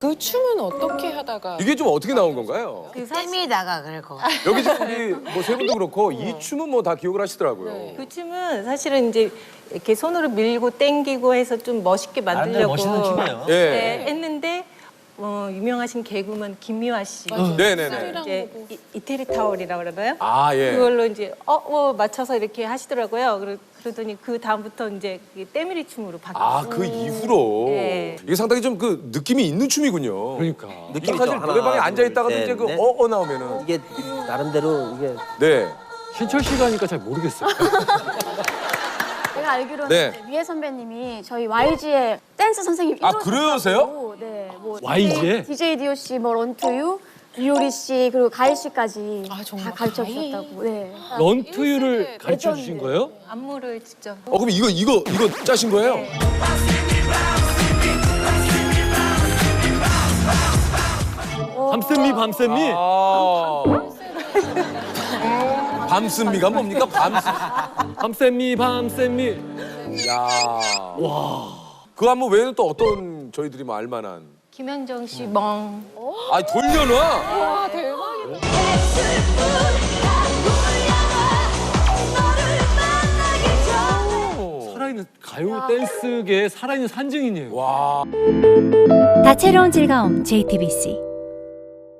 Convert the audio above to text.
그 춤은 어떻게 하다가 이게 좀 어떻게 나온 건가요? 그 쌤이다가 그럴 거. 여기 지금 우리 뭐 세 분도 그렇고 이 춤은 뭐 다 기억을 하시더라고요. 네. 그 춤은 사실은 이제 이렇게 손으로 밀고 당기고 해서 좀 멋있게 만들려고 멋있는 춤이에요. 예. 네, 했는데 어, 유명하신 개그맨 김미화 씨 네네네. 쌀이랑 이제 보고. 이, 이태리 타월이라고 그러나요? 아 예. 그걸로 이제 어, 어 맞춰서 이렇게 하시더라고요. 그러, 그러더니 그 다음부터 이제 이 때밀이 춤으로 바뀌었어요. 아 그 이후로 네. 이게 상당히 좀 그 느낌이 있는 춤이군요. 그러니까. 느낌 사실 노래방에 앉아 있다가 둘, 이제 셋, 넷. 그 어어 나오면은 이게 나름대로 이게 네. 신철 씨가 하니까 잘 모르겠어요. 제가 알기로는 네. 이제 위에 선배님이 저희 YG의 댄스 선생님 아, 그러세요? 네, 뭐 YG? DJ 디오 씨, 뭐 런투유, 유리 씨 그리고 가희 씨까지 아, 정말 다 가르쳐? 주셨다고. 네. 런투유를 가르쳐 주신. 거예요? 안무를 직접 어 그럼 이거 이거 이거 짜신 거예요? 네. 밤샘미 밤샘미. 아. 밤순미가 뭡니까? 밤순. 밤샘미 밤샘미. 야. 와. 그 안무 외에는 또 어떤 저희들이 뭐 알만한. 김현정 씨 멍. 아 돌려놔. 와 대박이다. 살아있는 가요 댄스계의 살아있는 산증인이에요. 와. 다채로운 즐거움 JTBC